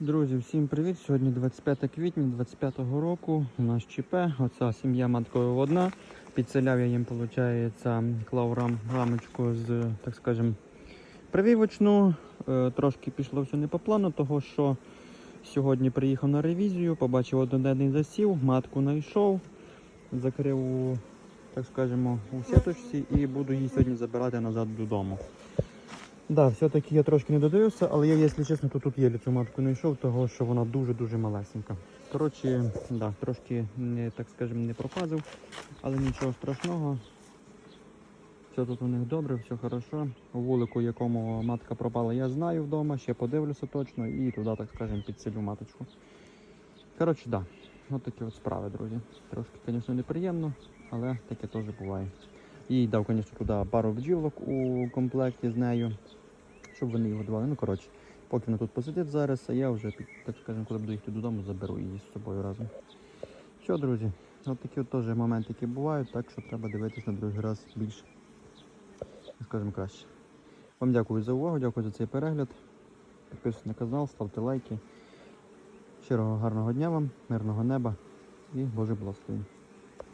Друзі, всім привіт! Сьогодні 25 квітня 25-го року. У нас ЧП. Оця сім'я матково одна. Підселяв я їм, виходить, клав рам, рамочку з, так скажем, прививочну. Е, трошки пішло все не по плану, того що сьогодні приїхав на ревізію, побачив одноденний засів, матку знайшов, закрив так скажемо, у сіточці і буду її сьогодні забирати назад додому. Да, все-таки я трошки не додивився, але я, якщо чесно, то тут єлі цю матку не йшов, того що вона дуже-дуже малесенька. Коротше, да, трошки не так скажемо не пропазив, але нічого страшного. Все тут у них добре, все хорошо. Вулику, якому матка пропала, я знаю вдома, ще подивлюся точно і туди, так скажемо, підселю маточку. Коротше, да. Ось такі от справи, друзі. Трошки, звісно, неприємно, але таке теж буває. Їй дав, звісно, туди пару бджілок у комплекті з нею, щоб вони її годували. Ну, коротше, поки вона тут посидить зараз, а я вже, так скажемо, коли буду їхати додому, заберу її з собою разом. Все, друзі, от такі от теж моменти, які бувають, так що треба дивитися на другий раз більш, скажімо, краще. Вам дякую за увагу, дякую за цей перегляд. Підписуйтесь на канал, ставте лайки. Щирого гарного дня вам, мирного неба і Боже благословення.